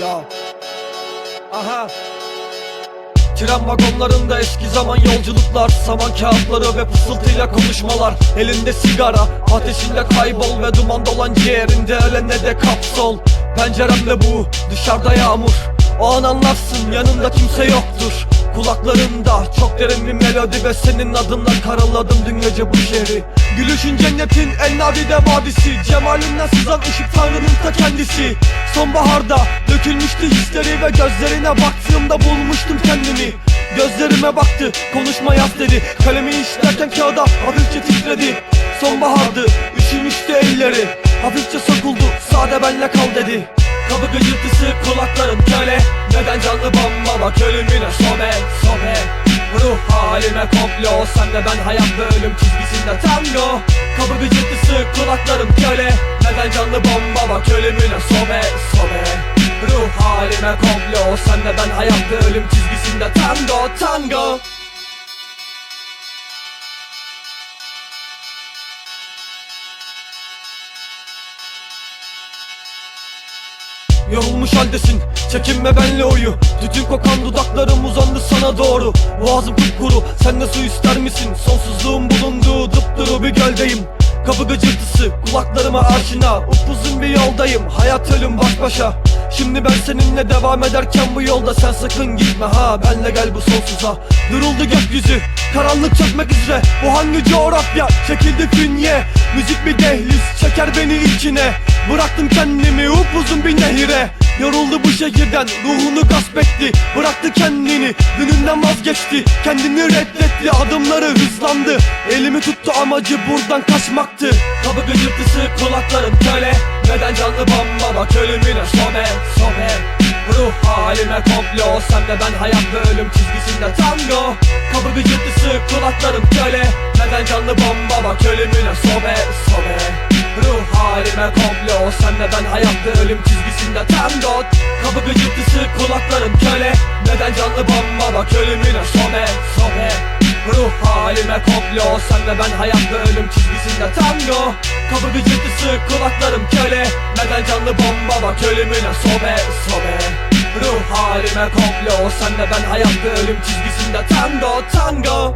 Ya. Aha. Tren vagonlarında eski zaman yolculuklar Saman kağıtları ve fısıltıyla konuşmalar Elinde sigara, ateşinde kaybol Ve duman dolan ciğerinde ölene de kapsol Penceremde bu, dışarıda yağmur O an anlarsın yanında kimse yoktur Kulaklarımda çok derin bir melodi Ve senin adınla karaladım dün gece bu şehri. Gülüşün cennetin en nadide vadisi Cemalinden sızan ışık tanrının ta kendisi. Sonbaharda dökülmüştü hisleri Ve gözlerine baktığımda bulmuştum kendimi. Gözlerime baktı konuşma yaz dedi. Kalemi işlerken kağıda hafifçe titredi. Sonbahardı üşümüştü elleri. Hafifçe sokuldu sade benle kal dedi Kabı gıcırtısı kulaklarım köle. Neden canlı bomba bak ölümüne sobe sobe. Ruh halime komplo Sen de ben hayat ve ölüm çizgisinde tango Kabı gıcırtısı kulaklarım köle. Neden canlı bomba bak ölümüne sobe sobe. Ruh halime komplo Sen de ben hayat ve ölüm çizgisinde tango tango Yorulmuş haldesin Çekinme benle oyu. Tütün kokan dudaklarım uzandı sana doğru. Boğazım kupkuru Sen de su ister misin? Sonsuzluğun bulunduğu dupduru bir göldeyim Kapı gıcırtısı kulaklarıma aşina. Upuzun bir yoldayım Hayat ölüm baş başa. Şimdi ben seninle devam ederken bu yolda Sen sakın gitme ha. Benle gel bu sonsuza. Duruldu gökyüzü Karanlık çökmek üzere. Bu hangi coğrafya? Çekildi fünye Müzik bir dehliz? Çeker beni içine. Bıraktım kendimi upuzun bir nehire. Yoruldu bu şehirden ruhunu gasp etti Bıraktı kendini dününden vazgeçti. Kendini reddetti adımları hızlandı. Elimi tuttu amacı buradan kaçmaktı. Kabı gıcırtısı kulaklarım köle. Neden canlı bomba bak ölümüne sobe sobe Ruh halime komplo Sen de ben hayat ve ölüm çizgisinde tango Kabı gıcırtısı kulaklarım köle. Neden canlı bomba bak ölümüne sobe sobe Ruh halime komplo Sen de ben hayat ve ölüm çizgisinde tango. Kabı gıcırtısı kulaklarım köle. Neden canlı bomba bak ölümüne sobe sobe Ruh halime komplo Sen de ben hayat ve ölüm çizgisinde tango tango